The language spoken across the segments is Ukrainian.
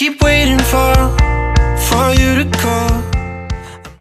keep waiting for, for you to call.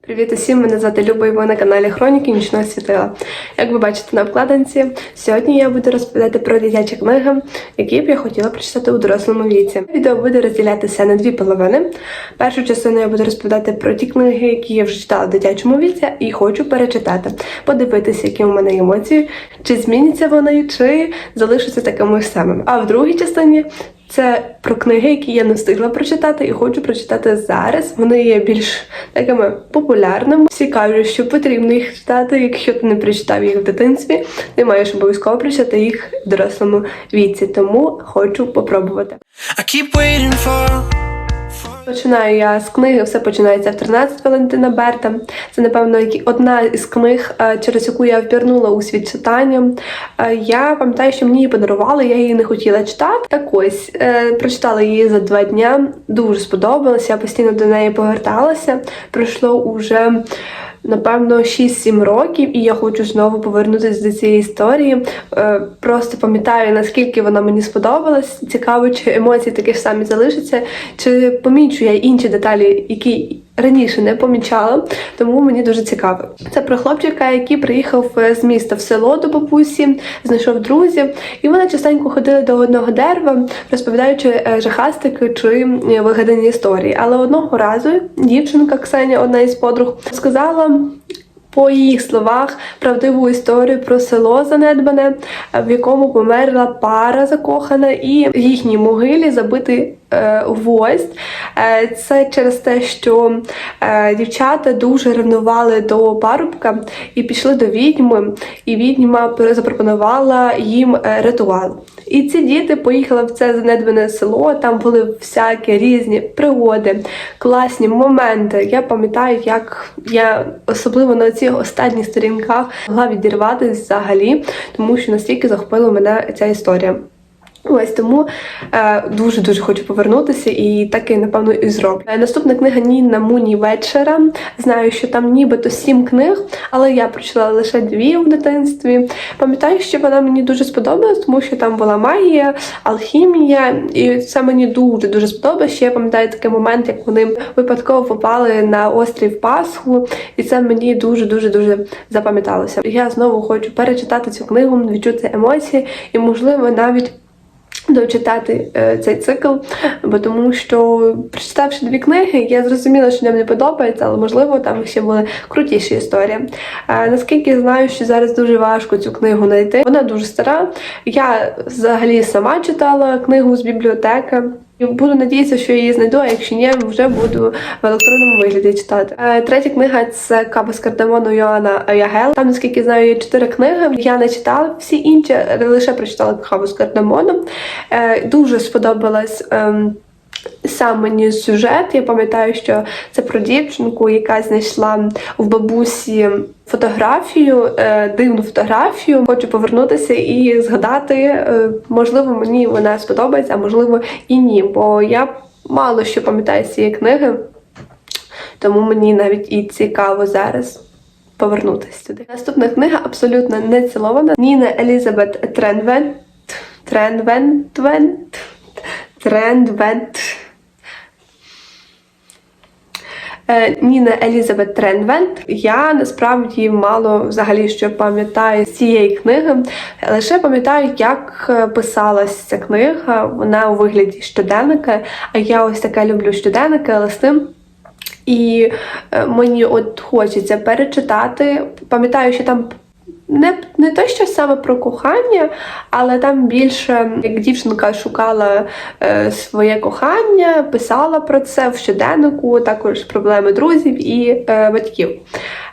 Привіт усім! Мене звати Люба і ви на каналі Хроніки Нічного світила. Як ви бачите на обкладинці, сьогодні я буду розповідати про дитячі книги, які б я хотіла прочитати у дорослому віці. Відео буде розділятися на дві половини. Першу частину я буду розповідати про ті книги, які я вже читала в дитячому віці, і хочу перечитати, подивитися, які у мене емоції, чи зміняться вони, чи залишаться такими ж самими. А в другій частині це про книги, які я не встигла прочитати і хочу прочитати зараз. Вони є більш такими популярними. Всі кажуть, що потрібно їх читати. Якщо ти не прочитав їх в дитинстві, ти маєш обов'язково прочитати їх в дорослому віці. Тому хочу попробувати. I keep waiting for, Починаю я з книги, все починається в 13 Валентина Берта. Це, напевно, одна із книг, е, через яку я впірнула у світ читання. Е, Я пам'ятаю, що мені її подарували, я її не хотіла читати. Так ось е, прочитала її за два дня. Дуже сподобалася, я постійно до неї поверталася. Пройшло уже. Напевно, 6-7 років, і я хочу знову повернутися до цієї історії. Е, Просто пам'ятаю, наскільки вона мені сподобалась. Цікаво, чи емоції такі ж самі залишаться, чи помічу я інші деталі, які раніше не помічала, тому мені дуже цікаво. Це про хлопчика, який приїхав е, з міста в село до бабусі, знайшов друзів, і вони частенько ходили до одного дерева, розповідаючи е, жахастики чи е, вигадані історії. Але одного разу дівчинка Ксенія, одна із подруг, сказала. По їх словах, правдиву історію про село занедбане, в якому померла пара закохана, і в їхній могилі забитий е, гвоздь. Е, це через те, що е, дівчата дуже ревнували до парубка і пішли до відьми, і відьма запропонувала їм е, ритуал. І ці діти поїхали в це занедбане село. Там були всякі різні пригоди, класні моменти. Я пам'ятаю, як я особливо на цих останніх сторінках могла відірватися взагалі, тому що настільки захопила мене ця історія. Ось тому дуже дуже хочу повернутися і так і напевно і зроблю. Е, Наступна книга Ніна Муні вечора. Знаю, що там нібито сім книг, але я прочитала лише дві в дитинстві. Пам'ятаю, що вона мені дуже сподобалась, тому що там була магія, алхімія, і це мені дуже дуже сподобалось. Ще я пам'ятаю такий момент, як вони випадково попали на острів Пасху, і це мені дуже дуже дуже запам'яталося. Я знову хочу перечитати цю книгу, відчути емоції і, можливо, навіть дочитати е, цей цикл, бо тому що прочитавши дві книги, я зрозуміла, що нам не подобається, але можливо там ще були крутіші історії. Наскільки знаю, що зараз дуже важко цю книгу знайти. Вона дуже стара. Я взагалі сама читала книгу з бібліотеки. Буду надіятися, що її знайду, а якщо ні, вже буду в електронному вигляді читати. Е, Третя книга це Каба з кардамону Йоанна Ягел. Там, наскільки знаю, є чотири книги. Я не читала всі інші, лише прочитала Каву з кардамоном. Е, Дуже сподобалась. ем, Сам мені сюжет, я пам'ятаю, що це про дівчинку, яка знайшла в бабусі фотографію, е, дивну фотографію. Хочу повернутися і згадати. е, можливо, мені вона сподобається, а можливо і ні. Бо я мало що пам'ятаю з цієї книги, тому мені навіть і цікаво зараз. Повернутися сюди. Наступна книга абсолютно не цілована. Ніна Елізабет Тренвент. Тренвентвент. Трендвент. Е, Ніна Елізабет Тренвент. Я насправді мало взагалі що пам'ятаю з цієї книги. Лише пам'ятаю, як е, писалась ця книга. Вона у вигляді щоденника. А я ось таке люблю щоденники, листи. І е, мені от хочеться перечитати. Пам'ятаю, що там не, не те, що саме про кохання, але там більше як дівчинка шукала е, своє кохання, писала про це в щоденнику, також проблеми друзів і е, батьків.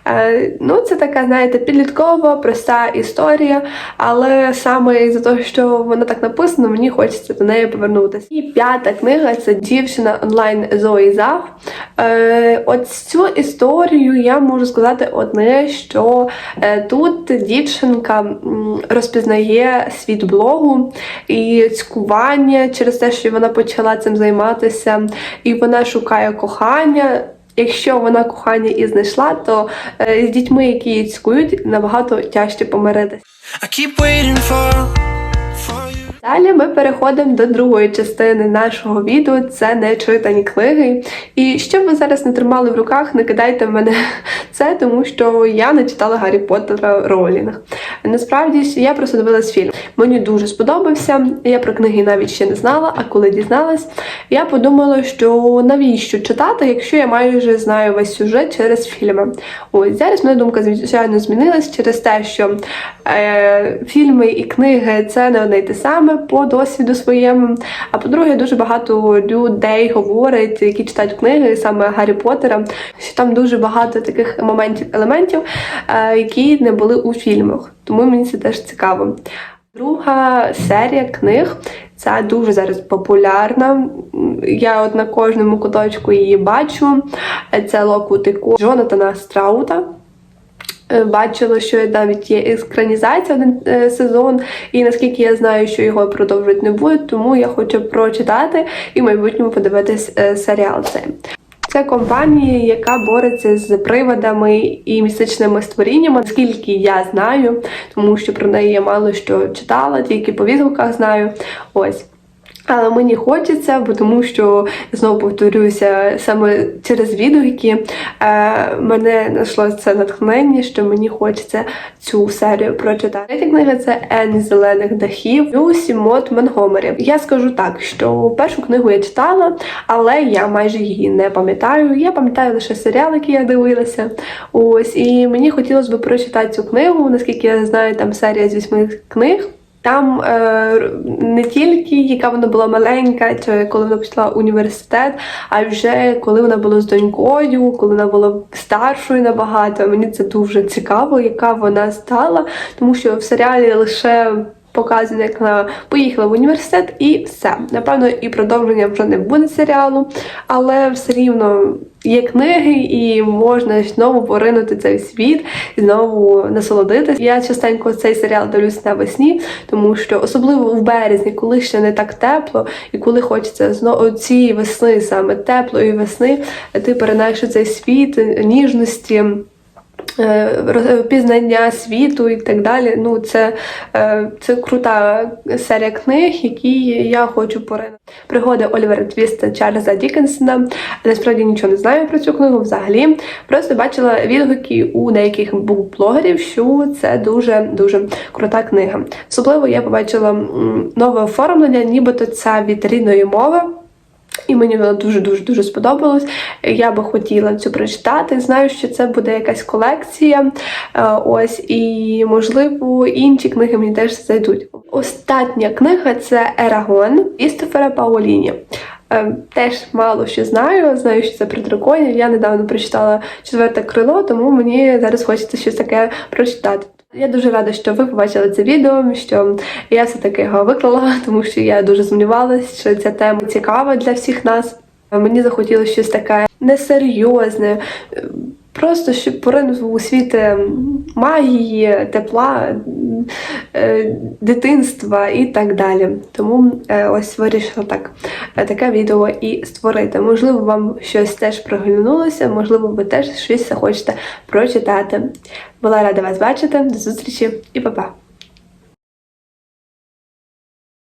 Е, ну, це така, знаєте, підліткова, проста історія, але саме із-за того, що вона так написана, мені хочеться до неї повернутися. І п'ята книга це дівчина онлайн Зої Зах. Е, от цю історію я можу сказати одне, що е, тут дівчинка розпізнає світ блогу і цькування через те, що вона почала цим займатися, і вона шукає кохання. Якщо вона кохання і знайшла, то е, з дітьми, які її цькують, набагато тяжче помиритися. Далі ми переходимо до другої частини нашого відео. Це нечитані книги. І щоб ви зараз не тримали в руках, не кидайте в мене це, тому що я не читала Гаррі Поттера Ролінг. Насправді я просто дивилась фільм. Мені дуже сподобався. Я про книги навіть ще не знала. А коли дізналась, я подумала, що навіщо читати, якщо я майже знаю весь сюжет через фільми. Ось зараз моя думка звичайно змінилась через те, що е, фільми і книги це не одне й те саме по досвіду своєму. А по-друге, дуже багато людей говорять, які читають книги, саме Гаррі Поттера, що там дуже багато таких моментів, елементів, е, які не були у фільмах. Тому мені це теж цікаво. Друга серія книг це дуже зараз популярна. Я от на кожному куточку її бачу. Це Локутику Джонатана Страута. Е, Бачила, що навіть є екранізація один е, сезон, і наскільки я знаю, що його продовжувати не будуть, тому я хочу прочитати і в майбутньому подивитись е, серіал цей. Це компанія, яка бореться з приводами і містичними створіннями, наскільки я знаю, тому що про неї я мало що читала, тільки по відгуках знаю. Ось. Але мені хочеться, бо тому що знову повторюся, саме через відгуки е, мене знайшло це натхнення, що мені хочеться цю серію прочитати. Третя книга це Ен зелених дахів Люсі Мот Монгомері. Я скажу так, що першу книгу я читала, але я майже її не пам'ятаю. Я пам'ятаю лише серіал, який я дивилася. Ось і мені хотілося б прочитати цю книгу, наскільки я знаю, там серія з вісьми книг. Там е, не тільки яка вона була маленька, чи коли вона в університет, а вже коли вона була з донькою, коли вона була старшою набагато. Мені це дуже цікаво, яка вона стала, тому що в серіалі лише показано, як вона поїхала в університет, і все. Напевно, і продовження вже не буде серіалу, але все рівно є книги, і можна знову поринути цей світ знову насолодитися. Я частенько цей серіал дивлюсь навесні, тому що особливо в березні, коли ще не так тепло, і коли хочеться знову цієї весни, саме теплої весни, ти перенаєш цей світ ніжності. Е, Пізнання світу і так далі. Ну, це, е, це крута серія книг, які я хочу поринути. Пригоди Олівера Твіста Чарльза Дікенсона. Насправді нічого не знаю про цю книгу взагалі. Просто бачила відгуки у деяких блогерів, що це дуже дуже крута книга. Особливо я побачила нове оформлення, нібито це від рідної мови. І мені воно дуже дуже сподобалось. Я би хотіла цю прочитати. Знаю, що це буде якась колекція. Е, Ось і можливо інші книги мені теж зайдуть. Остання книга це Ерагон Істофера Паоліні. Е, Теж мало що знаю. Знаю, що це про драконів. Я недавно прочитала четверте крило, тому мені зараз хочеться щось таке прочитати. Я дуже рада, що ви побачили це відео, що я все-таки його виклала, тому що я дуже сумнівалася, що ця тема цікава для всіх нас. Мені захотілося щось таке несерйозне, просто щоб поринув у світ е, магії, тепла, е, дитинства і так далі. Тому е, ось вирішила так таке відео і створити. Можливо, вам щось теж проглянулося, можливо, ви теж щось захочете прочитати. Була рада вас бачити. До зустрічі і па-па!